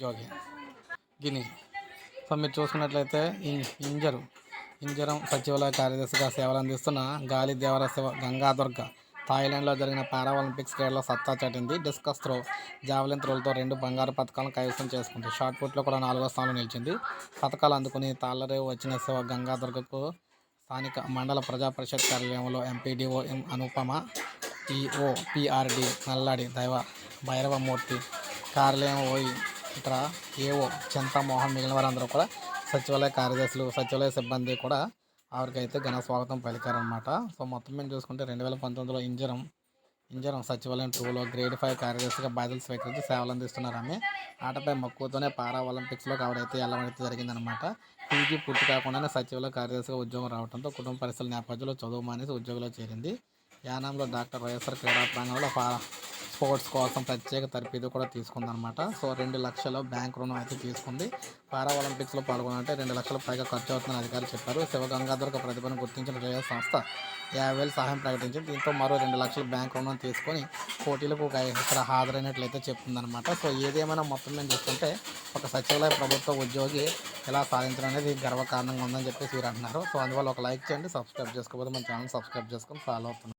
జోగి. గిని. So మీరు చూసుకున్నట్లయితే ఇంజరు. ఇంజరం సచివాలయ కార్యదర్శిగా సేవలు అందిస్తున్న గాలి దేవర శివ గంగాదుర్గ. థాయిలాండ్లో జరిగిన పారా ఒలింపిక్స్ క్రీడలో సత్తా చాటింది డిస్కస్ త్రో. జావలిన్ త్రోలతో రెండు బంగారు పథకాలను కైవసం చేసుకుంది. షార్ట్ పుట్లో కూడా నాలుగో స్థానంలో నిలిచింది. పథకాలు అందుకుని తాళ్ళరేవు వచ్చిన శివ గంగాదుర్గకు స్థానిక మండల ప్రజా పరిషత్ కార్యాలయంలో MPDO M Anupama EO PRD Nalladi Daiva Bhairavamurthy కార్యాలయం ఓయి ఇక్కడ ఏఓ చింతామోహన్ మిగిలిన వారందరూ కూడా సచివాలయ కార్యదర్శులు సచివాలయ సిబ్బంది కూడా ఆవిడకైతే ఘన స్వాగతం పలికారనమాట సో మొత్తం మేము చూసుకుంటే రెండు వేల పంతొమ్మిదిలో ఇంజరం ఇంజరం సచివాలయం టూలో గ్రేడ్ ఫైవ్ కార్యదర్శిగా బాధ్యతలు స్వీకరించి సేవలు అందిస్తున్నారని ఆటపై మక్కువతోనే పారా ఒలింపిక్స్లోకి ఆవిడైతే వెళ్ళమైతే జరిగిందనమాట పీజీ పూర్తి కాకుండానే సచివాలయ కార్యదర్శిగా ఉద్యోగం రావడంతో కుటుంబ పరిస్థితుల నేపథ్యంలో చదువు మానేసి ఉద్యోగంలో చేరింది. యానాంలో డాక్టర్ వైఎస్ఆర్ క్రీడా ప్రాంగంలో స్పోర్ట్స్ కోసం ప్రత్యేక తరఫీదు కూడా తీసుకుందనమాట సో రెండు లక్షల బ్యాంక్ రుణం అయితే తీసుకుంది. పారా ఒలింపిక్స్లో పాల్గొనాలంటే రెండు లక్షల పైగా ఖర్చు అవుతుందని అధికారులు చెప్పారు. శివగంగాధర్గ ప్రతిభను గుర్తించిన రియల్ సంస్థ యాభై వేలు సహాయం ప్రకటించింది. దీంతో మరో రెండు లక్షల బ్యాంక్ రుణం తీసుకొని పోటీలకు ఒక ఇక్కడ హాజరైనట్లయితే చెప్తుందనమాట సో ఏదేమైనా మొత్తం మేము చూస్తుంటే ఒక సచివాలయ ప్రభుత్వ ఉద్యోగి ఎలా సాధించడం అనేది గర్వకారణంగా ఉందని చెప్పేసి వీరు అంటున్నారు సో అందువల్ల ఒక లైక్ చేయండి సబ్స్క్రైబ్ చేసుకోకపోతే మన ఛానల్ సబ్స్క్రైబ్ చేసుకొని ఫాలో అవుతున్నాం